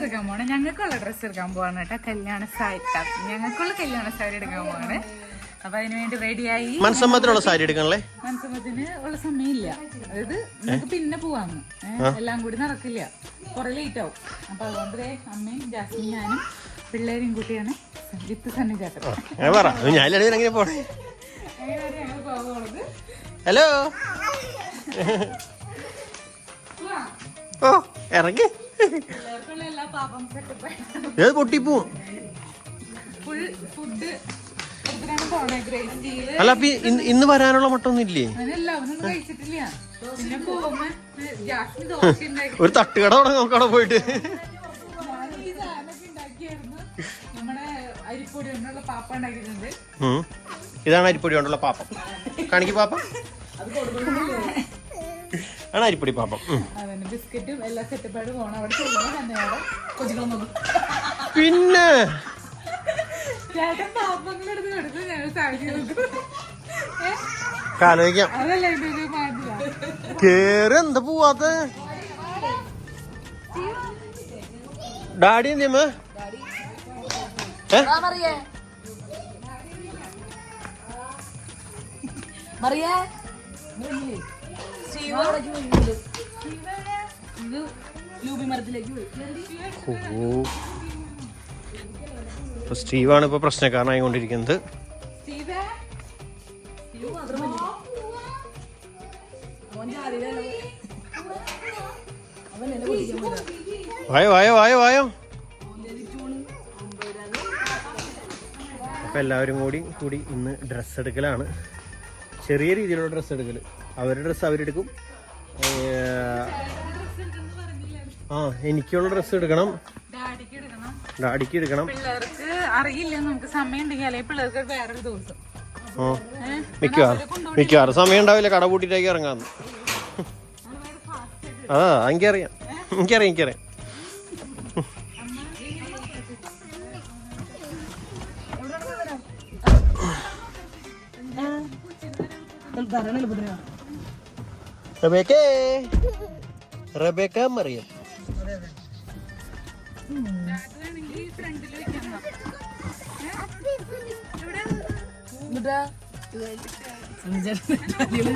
എടുക്കാൻ പോവാണ്. ഞങ്ങൾക്കുള്ള ഡ്രസ്സ് എടുക്കാൻ പോവാണ് കേട്ടോ. കല്യാണ സാരി. ഞങ്ങൾക്കുള്ള കല്യാണ സാരി എടുക്കാൻ പോവാണ്. അപ്പൊ അതിന് വേണ്ടി റെഡിയായി മനസ്സമ്മത്തിനുള്ള സാരി എടുക്കണല്ലേ? മനസ്സമ്മത്തിന് ഉള്ള സമയമില്ല. അതായത് നമുക്ക് പിന്നെ പോവാന്ന്. എല്ലാം കൂടി നടക്കില്ല. കുറെ ലേറ്റ് ആവും. അപ്പൊ അതുകൊണ്ട് അമ്മയും ജാസ്മിൻ ഞാനും പിള്ളേരും കൂട്ടിയാണ് വിത്ത് ഞാൻ പോണേ. ഹലോ ഓ ഇറങ്ങി. ഏത് പൊട്ടിപ്പോ? അല്ല അപ്പൊ ഇന്ന് വരാനുള്ള മട്ടൊന്നും ഇല്ലേ? ഒരു തട്ടുകട തുടങ്ങി നോക്കവിടെ പോയിട്ട്. ഇതാണ് അരിപ്പൊടി കൊണ്ടുള്ള പാപ്പം. കാണിക്ക് പാപ്പം. ആണ് അരിപ്പൊടി പാപ്പം. ബിസ്ക്കറ്റും എല്ലാ അവിടെ കൊച്ചുകളും പിന്നെ? കാലോചിക്കാം കേറി എന്താ പോവാത്ത? ഡാഡി എന്തിയമ്മ മറിയേ. മറിയേ. സ്റ്റീവാണ് ഇപ്പൊ പ്രശ്നക്കാരനായി കൊണ്ടിരിക്കുന്നത് വായോ വായോ വായോ വായോ. അപ്പൊ എല്ലാവരും കൂടി കൂടി ഇന്ന് ഡ്രസ്സ് എടുക്കലാണ്. ചെറിയ രീതിയിലുള്ള ഡ്രസ്സ് എടുക്കൽ അവരുടെ ഡ്രസ്സ് അവരെടുക്കും. ആ എനിക്കുള്ള ഡ്രസ്സ് എടുക്കണം. ഡാഡിക്ക് എടുക്കണം. പിള്ളേർക്ക് അറിയില്ല നമുക്ക് സമയം ഉണ്ടെങ്കിൽ അല്ലെങ്കിൽ പിള്ളേർക്ക് വേറൊരു ദിവസം. ആ. മിക്കവാറും മിക്കവാറും സമയം ഉണ്ടാവില്ല കട പൂട്ടിട്ടേക്ക് ഇറങ്ങാന്ന് ആ എനിക്കറിയാം. എനിക്കറിയാം എനിക്കറിയാം. ഭരണ എളുപ്പത്തിനാ റബേക്കേ. റബേക്ക മറിയം. വേണമെങ്കിൽ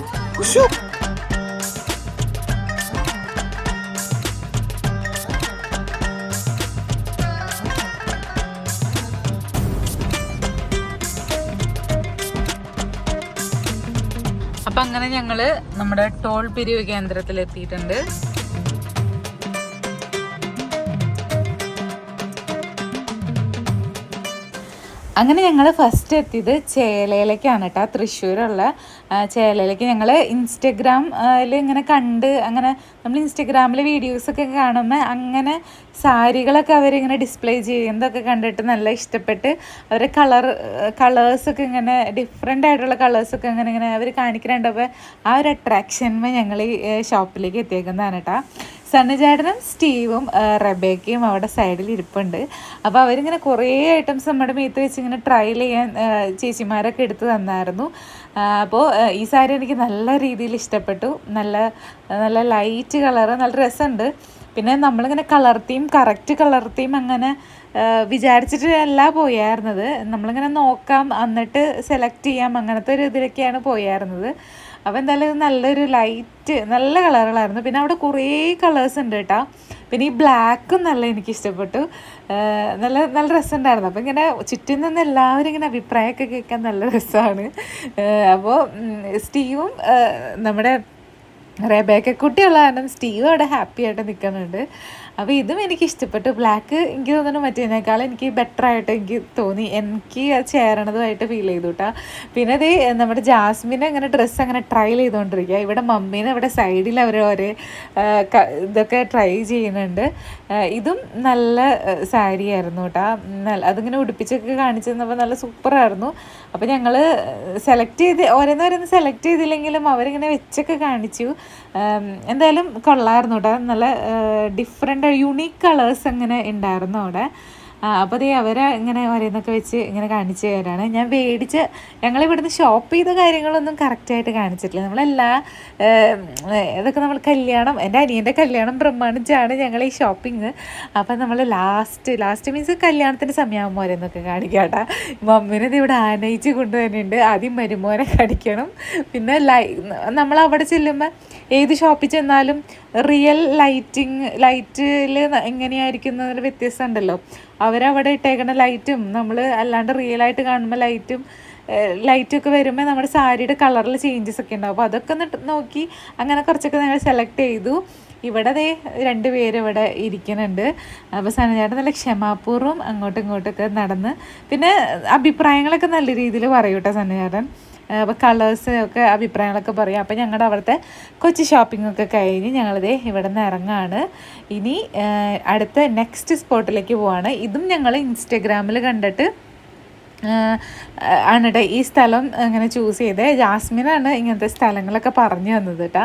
അങ്ങനെ ഞങ്ങൾ നമ്മുടെ ടോൾ പിരിവ് കേന്ദ്രത്തിൽ എത്തിയിട്ടുണ്ട് അങ്ങനെ ഞങ്ങൾ ഫസ്റ്റ് എത്തിയത് ചേലയിലേക്കാണ് കേട്ടോ തൃശ്ശൂരുള്ള ചേലയിലേക്ക് ഞങ്ങൾ ഇൻസ്റ്റഗ്രാമിൽ ഇങ്ങനെ കണ്ട് അങ്ങനെ നമ്മൾ ഇൻസ്റ്റഗ്രാമിൽ വീഡിയോസൊക്കെ കാണുമ്പോൾ അങ്ങനെ സാരികളൊക്കെ അവരിങ്ങനെ ഡിസ്പ്ലേ ചെയ്യുന്നതൊക്കെ കണ്ടിട്ട് നല്ല ഇഷ്ടപ്പെട്ട് അവരെ കളർ കളേഴ്സൊക്കെ ഇങ്ങനെ ഡിഫറെന്റ് ആയിട്ടുള്ള കളേഴ്സൊക്കെ അങ്ങനെ ഇങ്ങനെ അവർ കാണിക്കുന്നുണ്ടപ്പോൾ ആ ഒരു അട്രാക്ഷൻ ഞങ്ങൾ ഈ ഷോപ്പിലേക്ക് എത്തിയേക്കുന്നതാണ് കേട്ടോ സണ്ണുചേട്ടനും സ്റ്റീവും റബേക്കയും അവിടെ സൈഡിൽ ഇരിപ്പുണ്ട്. അപ്പോൾ അവരിങ്ങനെ കുറേ ഐറ്റംസ് നമ്മുടെ മീത്ത് വെച്ച് ഇങ്ങനെ ട്രയൽ ചെയ്യാൻ ചേച്ചിമാരൊക്കെ എടുത്ത് തന്നായിരുന്നു. അപ്പോൾ ഈ സാരി എനിക്ക് നല്ല രീതിയിൽ ഇഷ്ടപ്പെട്ടു. നല്ല നല്ല ലൈറ്റ് കളറ് നല്ല രസമുണ്ട്. പിന്നെ നമ്മളിങ്ങനെ കളർ കറക്റ്റ് കളർ അങ്ങനെ വിചാരിച്ചിട്ട് അല്ല പോയായിരുന്നത്. നമ്മളിങ്ങനെ നോക്കാം എന്നിട്ട് സെലക്ട് ചെയ്യാം അങ്ങനത്തെ ഒരു ഇതിലൊക്കെയാണ് പോയായിരുന്നത്. അപ്പോൾ എന്തായാലും നല്ലൊരു ലൈറ്റ് നല്ല കളറുകളായിരുന്നു. പിന്നെ അവിടെ കുറേ കളേഴ്സ് ഉണ്ട് കേട്ടോ. പിന്നെ ഈ ബ്ലാക്കും നല്ല എനിക്ക് ഇഷ്ടപ്പെട്ടു. നല്ല നല്ല രസമുണ്ടായിരുന്നു. അപ്പോൾ ഇങ്ങനെ ചുറ്റും നിന്ന് എല്ലാവരും ഇങ്ങനെ അഭിപ്രായമൊക്കെ കേൾക്കാൻ നല്ല രസമാണ്. അപ്പോൾ സ്റ്റീവും നമ്മുടെ റേബേക്ക കുട്ടിയുള്ള കാരണം സ്റ്റീവ് അവിടെ ഹാപ്പി ആയിട്ട് നിൽക്കുന്നുണ്ട്. അപ്പോൾ ഇതും എനിക്ക് ഇഷ്ടപ്പെട്ടു. ബ്ലാക്ക് എനിക്ക് തോന്നുന്നു മറ്റേതിനേക്കാൾ എനിക്ക് ബെറ്റർ ആയിട്ട് എനിക്ക് തോന്നി. എനിക്ക് അത് ചേരണതുമായിട്ട് ഫീൽ ചെയ്തു കേട്ടോ പിന്നെ ഇത് നമ്മുടെ ജാസ്മിനെ അങ്ങനെ ഡ്രസ്സ് അങ്ങനെ ട്രയൽ ചെയ്തുകൊണ്ടിരിക്കുക ഇവിടെ മമ്മീനെ ഇവിടെ സൈഡിൽ അവർ ഓരോ ഇതൊക്കെ ട്രൈ ചെയ്യുന്നുണ്ട്. ഇതും നല്ല സാരി ആയിരുന്നു കേട്ടോ നല്ല അതിങ്ങനെ ഉടുപ്പിച്ചൊക്കെ കാണിച്ചു തന്നപ്പോൾ നല്ല സൂപ്പറായിരുന്നു അപ്പോൾ ഞങ്ങൾ സെലക്ട് ചെയ്ത് ഓരോന്നോരോന്ന് സെലക്ട് ചെയ്തില്ലെങ്കിലും അവരിങ്ങനെ വെച്ചൊക്കെ കാണിച്ചു. എന്തായാലും കൊള്ളായിരുന്നു കേട്ടോ നല്ല ഡിഫറെന്റ് യുണീക്ക് കളേഴ്സ് അങ്ങനെ ഉണ്ടായിരുന്നു അവിടെ. അപ്പോൾ അതേ അവരെ ഇങ്ങനെ ഓരോന്നൊക്കെ വെച്ച് ഇങ്ങനെ കാണിച്ചു തരാണ്. ഞാൻ മേടിച്ച ഞങ്ങൾ ഇവിടുന്ന് ഷോപ്പ് ചെയ്ത കാര്യങ്ങളൊന്നും കറക്റ്റായിട്ട് കാണിച്ചിട്ടില്ല. നമ്മളെല്ലാ ഇതൊക്കെ നമ്മൾ കല്യാണം എന്റെ അനിയന്റെ കല്യാണം പ്രമാണിച്ചാണ് ഞങ്ങൾ ഈ ഷോപ്പിംഗ് അപ്പം നമ്മൾ ലാസ്റ്റ് ലാസ്റ്റ് മീൻസ് കല്യാണത്തിന്റെ സമയമാകുമ്പോൾ ഓരോന്നൊക്കെ കാണിക്കാട്ടാ മമ്മീനെ ഇത് ഇവിടെ ആനയിച്ച് കൊണ്ടുവരുന്നുണ്ട്. ആദ്യം മരുമോനെ കടിക്കണം പിന്നെ ലൈ നമ്മൾ അവിടെ ചെല്ലുമ്പോൾ ഏത് ഷോപ്പിൽ ചെന്നാലും റിയൽ ലൈറ്റിങ് ലൈറ്റിൽ എങ്ങനെയായിരിക്കുന്ന വ്യത്യസ്തം ഉണ്ടല്ലോ അവരവിടെ ഇട്ടേക്കുന്ന ലൈറ്റും നമ്മൾ അല്ലാണ്ട് റിയൽ ആയിട്ട് കാണുമ്പോൾ ലൈറ്റും ലൈറ്റൊക്കെ വരുമ്പോൾ നമ്മുടെ സാരിയുടെ കളറിൽ ചേഞ്ചസ് ഒക്കെ ഉണ്ടാവും. അപ്പോൾ അതൊക്കെ ഒന്ന് നോക്കി അങ്ങനെ കുറച്ചൊക്കെ നിങ്ങൾ സെലക്ട് ചെയ്തു. ഇവിടെ ദേ രണ്ട് പേരിവിടെ ഇരിക്കുന്നുണ്ട്. അപ്പോൾ സനചേട്ടൻ നല്ല ക്ഷമാപൂർവം അങ്ങോട്ടും ഇങ്ങോട്ടൊക്കെ നടന്ന് പിന്നെ അഭിപ്രായങ്ങളൊക്കെ നല്ല രീതിയിൽ പറയൂട്ടോ സനചേട്ടൻ അപ്പോൾ കളേഴ്സ് ഒക്കെ അഭിപ്രായങ്ങളൊക്കെ പറയും. അപ്പോൾ ഞങ്ങളുടെ അവിടുത്തെ കൊച്ചു ഷോപ്പിങ്ങൊക്കെ കഴിഞ്ഞ് ഞങ്ങളിതേ ഇവിടെ നിന്ന് ഇറങ്ങാണ് ഇനി അടുത്ത നെക്സ്റ്റ് സ്പോട്ടിലേക്ക് പോവാണ്. ഇതും ഞങ്ങൾ ഇൻസ്റ്റഗ്രാമിൽ കണ്ടിട്ട് ആണ് കേട്ടോ ഈ സ്ഥലം അങ്ങനെ ചൂസ് ചെയ്തത് ജാസ്മിനാണ് ഇങ്ങനത്തെ സ്ഥലങ്ങളൊക്കെ പറഞ്ഞു തന്നത് കേട്ടോ.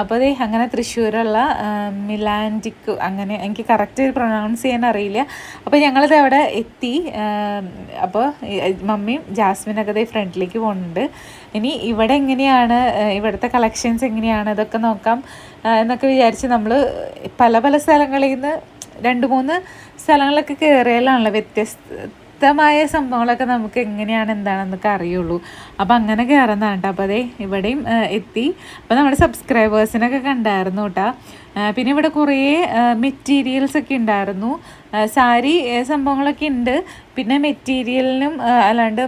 അപ്പോൾ അതേ അങ്ങനെ തൃശ്ശൂരുള്ള ആഹ് അങ്ങനെ എനിക്ക് കറക്റ്റ് പ്രൊണൗൺസ് ചെയ്യാൻ അറിയില്ല. അപ്പോൾ ഞങ്ങളിത് അവിടെ എത്തി. അപ്പോൾ മമ്മിയും ജാസ്മിനൊക്കെ ദേ ഫ്രണ്ടിലേക്ക് പോകുന്നുണ്ട്. ഇനി ഇവിടെ എങ്ങനെയാണ് ഇവിടുത്തെ കളക്ഷൻസ് എങ്ങനെയാണ് ഇതൊക്കെ നോക്കാം എന്നൊക്കെ വിചാരിച്ച് നമ്മൾ പല പല സ്ഥലങ്ങളിൽ നിന്ന് രണ്ട് മൂന്ന് സ്ഥലങ്ങളൊക്കെ കയറിയാലാണല്ലോ വ്യത്യസ്ത വ്യത്യസ്തമായ സംഭവങ്ങളൊക്കെ നമുക്ക് എങ്ങനെയാണ് എന്താണെന്നൊക്കെ അറിയുള്ളൂ. അപ്പോൾ അങ്ങനെ കയറുന്നതാണ് കേട്ടോ അപ്പോൾ അതേ ഇവിടെയും എത്തി. അപ്പോൾ നമ്മുടെ സബ്സ്ക്രൈബേഴ്സിനൊക്കെ കണ്ടായിരുന്നു കേട്ടോ പിന്നെ ഇവിടെ കുറേ മെറ്റീരിയൽസ് ഒക്കെ ഉണ്ടായിരുന്നു. സാരി സംഭവങ്ങളൊക്കെ ഉണ്ട്. പിന്നെ മെറ്റീരിയലിനും അല്ലാണ്ട്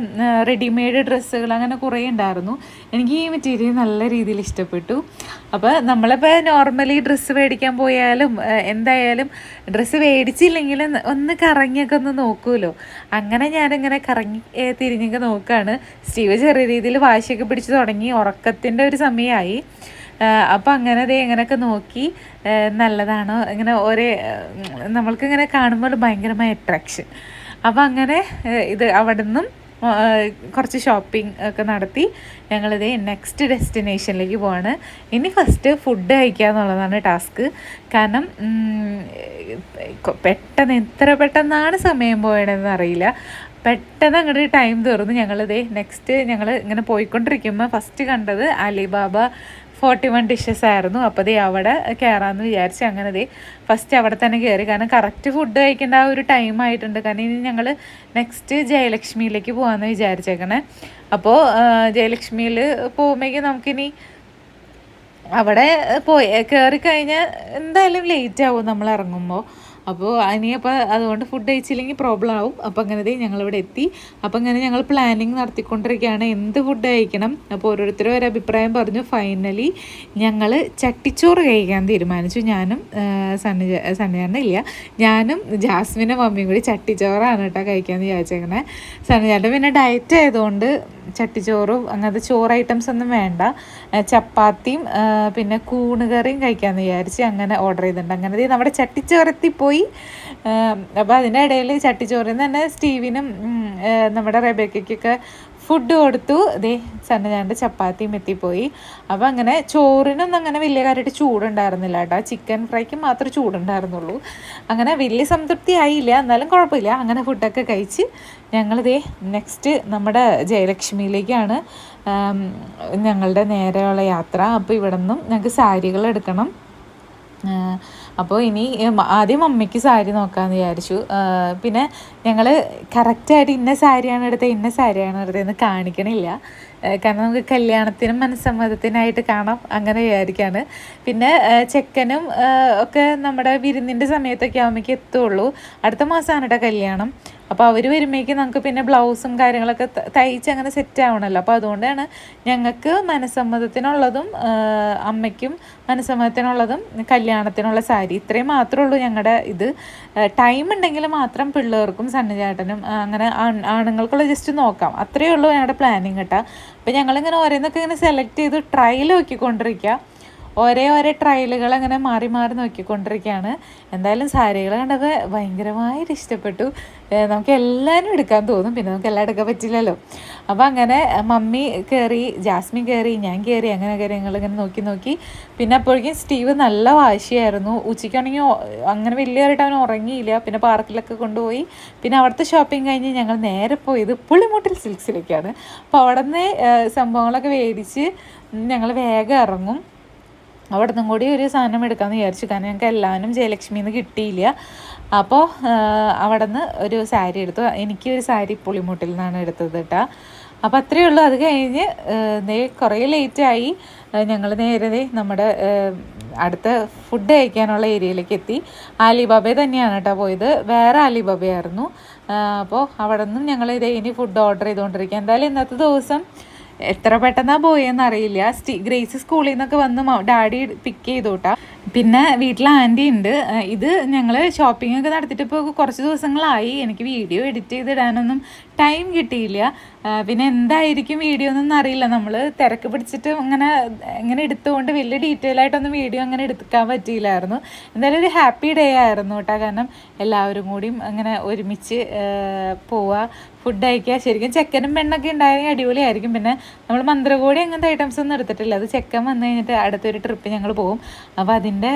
റെഡിമെയ്ഡ് ഡ്രസ്സുകൾ അങ്ങനെ കുറേ ഉണ്ടായിരുന്നു. എനിക്ക് ഈ മെറ്റീരിയൽ നല്ല രീതിയിൽ ഇഷ്ടപ്പെട്ടു. അപ്പോൾ നമ്മളിപ്പോൾ നോർമലി ഡ്രസ്സ് മേടിക്കാൻ പോയാലും എന്തായാലും ഡ്രസ്സ് മേടിച്ചില്ലെങ്കിൽ ഒന്ന് കറങ്ങിയൊക്കെ ഒന്ന് നോക്കുമല്ലോ അങ്ങനെ ഞാനിങ്ങനെ കറങ്ങി തിരിഞ്ഞൊക്കെ നോക്കുകയാണ് സ്റ്റീവ് ചെറിയ രീതിയിൽ വാശിയൊക്കെ പിടിച്ച് തുടങ്ങി. ഉറക്കത്തിന്റെ ഒരു സമയമായി. അപ്പം അങ്ങനെ അതേ ഇങ്ങനെയൊക്കെ നോക്കി നല്ലതാണ്? ഇങ്ങനെ ഒരേ നമ്മൾക്കിങ്ങനെ കാണുമ്പോൾ ഭയങ്കരമായ അട്രാക്ഷൻ അപ്പം അങ്ങനെ ഇത് അവിടെ നിന്നും കുറച്ച് ഷോപ്പിംഗ് ഒക്കെ നടത്തി ഞങ്ങളിത് നെക്സ്റ്റ് ഡെസ്റ്റിനേഷനിലേക്ക് പോവാണ്. ഇനി ഫസ്റ്റ് ഫുഡ് കഴിക്കുക എന്നുള്ളതാണ് ടാസ്ക് കാരണം പെട്ടെന്ന് എത്ര പെട്ടെന്നാണ് സമയം പോയതെന്ന് അറിയില്ല. പെട്ടെന്ന് അങ്ങോട്ട് ടൈം തീർന്നു. ഞങ്ങളിതേ നെക്സ്റ്റ് ഞങ്ങൾ ഇങ്ങനെ പോയിക്കൊണ്ടിരിക്കുമ്പോൾ ഫസ്റ്റ് കണ്ടത് അലിബാബ ഫോർട്ടി വൺ ഡിഷസ് ആയിരുന്നു. അപ്പോൾ ദേ അവിടെ കയറാമെന്ന് വിചാരിച്ച് അങ്ങനെ ദേ ഫസ്റ്റ് അവിടെ തന്നെ കയറി കാരണം കറക്റ്റ് ഫുഡ് കഴിക്കേണ്ട ആ ഒരു ടൈം ആയിട്ടുണ്ട്. കാരണം ഇനി ഞങ്ങൾ നെക്സ്റ്റ് ജയലക്ഷ്മിയിലേക്ക് പോകാമെന്ന് വിചാരിച്ചേക്കണേ. അപ്പോൾ ജയലക്ഷ്മിയിൽ പോകുമ്പോഴേക്കും നമുക്കിനി അവിടെ പോയി. കയറി കഴിഞ്ഞാൽ എന്തായാലും ലേറ്റ് ആവും നമ്മൾ ഇറങ്ങുമ്പോൾ അപ്പോൾ ഇനിയപ്പോൾ അതുകൊണ്ട് ഫുഡ് കഴിച്ചില്ലെങ്കിൽ പ്രോബ്ലം ആവും. അപ്പോൾ അങ്ങനെ ഞങ്ങളിവിടെ എത്തി. അപ്പോൾ അങ്ങനെ ഞങ്ങൾ പ്ലാനിങ് നടത്തിക്കൊണ്ടിരിക്കുകയാണ്. എന്ത് ഫുഡ് കഴിക്കണം? അപ്പോൾ ഓരോരുത്തരും ഒരു അഭിപ്രായം പറഞ്ഞു. ഫൈനലി ഞങ്ങൾ ചട്ടിച്ചോറ് കഴിക്കാൻ തീരുമാനിച്ചു. ഞാനും സണ്ണി സണ്ണിചാറിന് ഇല്ല. ഞാനും ജാസ്മിനും മമ്മിയും കൂടി ചട്ടിച്ചോറാണ് കേട്ടോ കഴിക്കാമെന്ന് വിചാരിച്ചേക്കണേ. സണ്ണിചാറിന്റെ പിന്നെ ഡയറ്റ് ആയതുകൊണ്ട് ചട്ടിച്ചോറും അങ്ങനത്തെ ചോറ് ഐറ്റംസ് ഒന്നും വേണ്ട. ചപ്പാത്തിയും പിന്നെ കൂണ് കറിയും കഴിക്കാമെന്ന് വിചാരിച്ച് അങ്ങനെ ഓർഡർ ചെയ്തിട്ടുണ്ട്. അങ്ങനെ നമ്മുടെ ചട്ടിച്ചോറെത്തി പോയി. അപ്പോൾ അതിന്റെ ഇടയിൽ ചട്ടിച്ചോറിൽ നിന്ന് തന്നെ സ്റ്റീവിനും നമ്മുടെ റെബേക്കൊക്കെ ഫുഡ് കൊടുത്തു. ദേ സന്നജാണ്ട് ചപ്പാത്തിയും എത്തിപ്പോയി. അപ്പോൾ അങ്ങനെ ചോറിനൊന്നും അങ്ങനെ വലിയ കാര്യമായിട്ട് ചൂടുണ്ടായിരുന്നില്ല കേട്ടോ. ചിക്കൻ ഫ്രൈക്ക് മാത്രമേ ചൂടുണ്ടായിരുന്നുള്ളൂ. അങ്ങനെ വലിയ സംതൃപ്തി ആയില്ല. എന്നാലും കുഴപ്പമില്ല. അങ്ങനെ ഫുഡൊക്കെ കഴിച്ച് ഞങ്ങളിതേ നെക്സ്റ്റ് നമ്മുടെ ജയലക്ഷ്മിയിലേക്കാണ് ഞങ്ങളുടെ നേരെയുള്ള യാത്ര. അപ്പോൾ ഇവിടെ നിന്നും ഞങ്ങൾക്ക് സാരികൾ എടുക്കണം അപ്പോൾ ഇനി ആദ്യം മമ്മിക്ക് സാരി നോക്കാമെന്ന് വിചാരിച്ചു. പിന്നെ ഞങ്ങൾ കറക്റ്റായിട്ട് ഇന്ന സാരിയാണ് എടുത്തത് ഇന്ന സാരിയാണ് എടുത്തതെന്ന് കാണിക്കണില്ല. കാരണം നമുക്ക് കല്യാണത്തിനും മനസ്സമ്മതത്തിനായിട്ട് കാണാം അങ്ങനെ വിചാരിക്കുകയാണ് പിന്നെ ചെക്കനും ഒക്കെ നമ്മുടെ വിരുന്നിന്റെ സമയത്തൊക്കെ അമ്മയ്ക്ക് എത്തുള്ളൂ. അടുത്ത മാസമാണ് കേട്ടോ കല്യാണം. അപ്പോൾ അവർ വരുമ്പോഴേക്കും നമുക്ക് പിന്നെ ബ്ലൗസും കാര്യങ്ങളൊക്കെ തയ്ച്ച് അങ്ങനെ സെറ്റ് ആവണമല്ലോ അപ്പോൾ അതുകൊണ്ടാണ് ഞങ്ങൾക്ക് മനസ്സമ്മതത്തിനുള്ളതും അമ്മയ്ക്കും മനസ്സമ്മതത്തിനുള്ളതും കല്യാണത്തിനുള്ള സാരി ഇത്രയും മാത്രമേ ഉള്ളൂ ഞങ്ങളുടെ ഇത്. ടൈം ഉണ്ടെങ്കിൽ മാത്രം പിള്ളേർക്കും സണ്ണിചേട്ടനും അങ്ങനെ ആണുങ്ങൾക്കുള്ള ജസ്റ്റ് നോക്കാം. അത്രയേ ഉള്ളൂ ഞങ്ങളുടെ പ്ലാനിങ് കേട്ടോ. അപ്പോൾ ഞങ്ങളിങ്ങനെ ഓരോന്നൊക്കെ ഇങ്ങനെ സെലക്ട് ചെയ്ത് ട്രയൽ നോക്കിക്കൊണ്ടിരിക്കുക ഓരോ ഓരോ ട്രയലുകൾ അങ്ങനെ മാറി മാറി നോക്കിക്കൊണ്ടിരിക്കുകയാണ്. എന്തായാലും സാരികൾ കണ്ടപ്പോൾ ഭയങ്കരമായിട്ട് ഇഷ്ടപ്പെട്ടു. നമുക്ക് എല്ലാവരും എടുക്കാൻ തോന്നും. പിന്നെ നമുക്ക് എല്ലാം എടുക്കാൻ പറ്റില്ലല്ലോ. അപ്പോൾ അങ്ങനെ മമ്മി കയറി ജാസ്മിൻ കയറി ഞാൻ കയറി അങ്ങനെ കയറി ഞങ്ങളിങ്ങനെ നോക്കി നോക്കി. പിന്നെ അപ്പോഴേക്കും സ്റ്റീവ് നല്ല വാശിയായിരുന്നു. ഉച്ചയ്ക്കാണെങ്കിൽ അങ്ങനെ വലിയതായിട്ട് അവൻ ഉറങ്ങിയില്ല. പിന്നെ പാർക്കിലൊക്കെ കൊണ്ടുപോയി. പിന്നെ അവിടുത്തെ ഷോപ്പിംഗ് കഴിഞ്ഞ് ഞങ്ങൾ നേരെ പോയത് പുളിമുട്ടിൽ സിൽക്സിലേക്കാണ്. അപ്പോൾ അവിടെ നിന്ന് സംഭവങ്ങളൊക്കെ മേടിച്ച് ഞങ്ങൾ വേഗം ഇറങ്ങും. അവിടെ നിന്നും കൂടി ഒരു സാധനം എടുക്കാമെന്ന് വിചാരിച്ചു. കാരണം ഞങ്ങൾക്ക് എല്ലാവരും ജയലക്ഷ്മിന്ന് കിട്ടിയില്ല. അപ്പോൾ അവിടെ നിന്ന് ഒരു സാരി എടുത്തു. എനിക്ക് ഒരു സാരി പുളിമുട്ടിൽ നിന്നാണ് എടുത്തത് കേട്ടോ അപ്പോൾ അത്രയേ ഉള്ളൂ. അത് കഴിഞ്ഞ് നേ കുറേ ലേറ്റായി ഞങ്ങൾ നേരത്തെ നമ്മുടെ അടുത്ത ഫുഡ് കഴിക്കാനുള്ള ഏരിയയിലേക്ക് എത്തി. ആലിബാബയെ തന്നെയാണ് കേട്ടോ പോയത്. വേറെ ആലിബാബയായിരുന്നു. അപ്പോൾ അവിടെ നിന്നും ഞങ്ങൾ ഇതേ ഇനി ഫുഡ് ഓർഡർ ചെയ്തുകൊണ്ടിരിക്കുക എന്തായാലും ഇന്നത്തെ ദിവസം എത്ര പെട്ടെന്നാ പോയെന്ന് അറിയില്ല സ്റ്റീ ഗ്രേസ് സ്കൂളിൽ നിന്നൊക്കെ വന്ന് ഡാഡി പിക്ക് ചെയ്തോട്ടാ. പിന്നെ വീട്ടിൽ ആന്റി ഉണ്ട്. ഇത് ഞങ്ങൾ ഷോപ്പിംഗ് ഒക്കെ നടത്തിയിട്ട് ഇപ്പോൾ കുറച്ച് ദിവസങ്ങളായി. എനിക്ക് വീഡിയോ എഡിറ്റ് ചെയ്തിടാനൊന്നും ടൈം കിട്ടിയില്ല. പിന്നെ എന്തായിരിക്കും വീഡിയോ എന്നൊന്നും അറിയില്ല. നമ്മൾ തിരക്ക് പിടിച്ചിട്ട് അങ്ങനെ ഇങ്ങനെ എടുത്തുകൊണ്ട് വലിയ ഡീറ്റെയിൽ ആയിട്ടൊന്നും വീഡിയോ അങ്ങനെ എടുക്കാൻ പറ്റിയില്ലായിരുന്നു. എന്തായാലും ഒരു ഹാപ്പി ഡേ ആയിരുന്നു കേട്ടോ കാരണം എല്ലാവരും കൂടിയും അങ്ങനെ ഒരുമിച്ച് പോവുക ഫുഡ് കഴിക്കുക. ശരിക്കും ചെക്കനും പെണ്ണൊക്കെ ഉണ്ടായെങ്കിൽ അടിപൊളിയായിരിക്കും. പിന്നെ നമ്മൾ മന്ത്രകോടി അങ്ങനത്തെ ഐറ്റംസ് ഒന്നും എടുത്തിട്ടില്ല. അത് ചെക്കൻ വന്നു കഴിഞ്ഞിട്ട് അടുത്തൊരു ട്രിപ്പ് ഞങ്ങൾ പോകും. അപ്പോൾ അതിന്റെ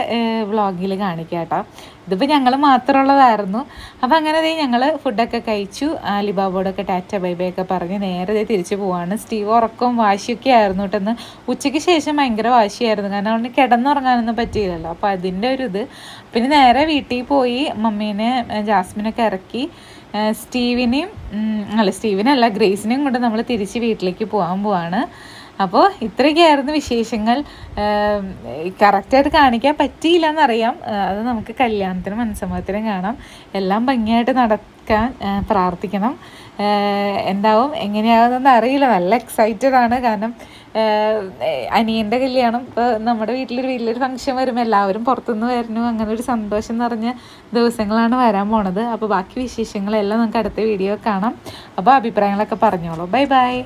വ്ളോഗിൽ കാണിക്കാം കേട്ടോ. ഇതിപ്പോൾ ഞങ്ങൾ മാത്രമുള്ളതായിരുന്നു. അപ്പോൾ അങ്ങനെ ദേ ഞങ്ങൾ ഫുഡൊക്കെ കഴിച്ചു. ആലിബാബോടൊക്കെ ടാറ്റ ബൈ ബൈ ഒക്കെ പറഞ്ഞ് നേരെ ദേ തിരിച്ചു പോവാണ്. സ്റ്റീവ് ഉറക്കവും വാശിയൊക്കെ ആയിരുന്നു കേട്ടെന്ന്. ഉച്ചയ്ക്ക് ശേഷം ഭയങ്കര വാശിയായിരുന്നു. കാരണം അവന് കിടന്നുറങ്ങാനൊന്നും പറ്റിയില്ലല്ലോ. അപ്പോൾ അതിന്റെ ഒരു ഇത്. പിന്നെ നേരെ വീട്ടിൽ പോയി മമ്മീനെ ജാസ്മിനൊക്കെ ഇറക്കി. സ്റ്റീവിനെയും അല്ല സ്റ്റീവിനല്ല ഗ്രേസിനെയും കൊണ്ട് നമ്മൾ തിരിച്ച് വീട്ടിലേക്ക് പോകാൻ പോവാണ്. അപ്പോൾ ഇത്രയൊക്കെയായിരുന്നു വിശേഷങ്ങൾ. കറക്റ്റായിട്ട് കാണിക്കാൻ പറ്റിയില്ല എന്നറിയാം അത് നമുക്ക് കല്യാണത്തിനും മനസ്സമ്മതത്തിനും കാണാം. എല്ലാം ഭംഗിയായിട്ട് നടക്കാൻ പ്രാർത്ഥിക്കണം. എന്താവും എങ്ങനെയാകുമെന്ന് അറിയില്ല. നല്ല എക്സൈറ്റഡ് ആണ്. കാരണം അനിയന്റെ കല്യാണം ഇപ്പോൾ നമ്മുടെ വീട്ടിലൊരു വലിയൊരു ഫംഗ്ഷൻ വരും. എല്ലാവരും പുറത്തുനിന്ന് വരുന്നു. അങ്ങനെ ഒരു സന്തോഷം നിറഞ്ഞ ദിവസങ്ങളാണ് വരാൻ പോണത്. അപ്പോൾ ബാക്കി വിശേഷങ്ങളെല്ലാം നമുക്ക് അടുത്ത വീഡിയോ കാണാം. അപ്പോൾ അഭിപ്രായങ്ങളൊക്കെ പറഞ്ഞോളൂ. Bye bye